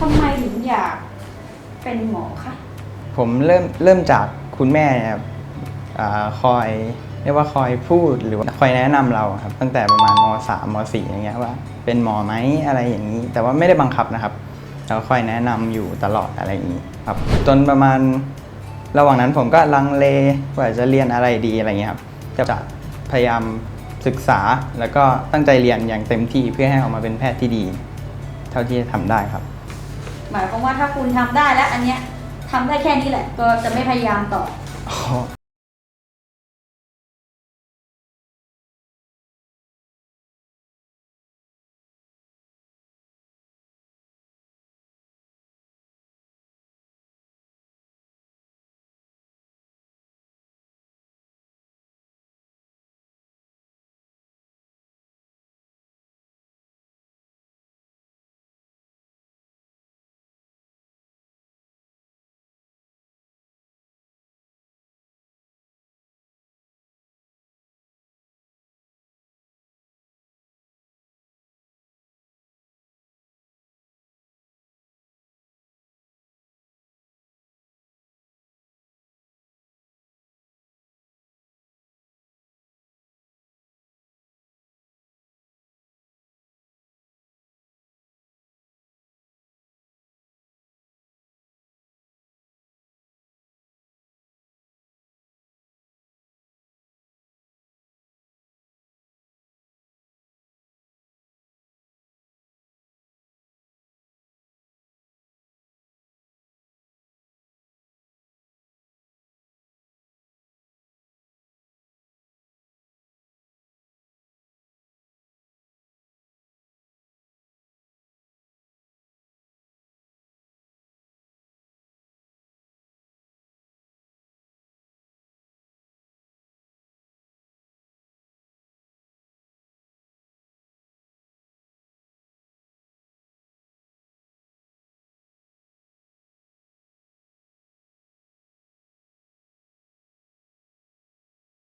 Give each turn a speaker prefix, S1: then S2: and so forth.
S1: ทำไมถึงอยากเป็นหมอคะ
S2: ผมเริ่มเริ่มจากคุณแม่ครับอาคอยเรียกว่าคอยพูดหรือว่าคอยแนะนำเราครับ ตั้งแต่ประมาณมสามมสี่อย่างเงี้ยว่า เป็นหมอไหมอะไรอย่างนี้ แต่ว่าไม่ได้บังคับนะครับเราคอยแนะนำอยู่ตลอดอะไรอย่างนี้ครับจนประมาณระหว่างนั้นผมก็ลังเลว่าจะเรียนอะไรดีอะไรเงี้ยครับจะพยายามศึกษาแล้วก็ตั้งใจเรียนอย่างเต็มที่เพื่อให้ออกมาเป็นแพทย์ที่ดี เท่าที่จะทำได้ครับ
S1: หมายความว่าถ้าคุณทำได้แล้วอันเนี้ยทำได้แค่นี้แหละ ก็จะไม่พยายามต่อ
S2: อ๋อ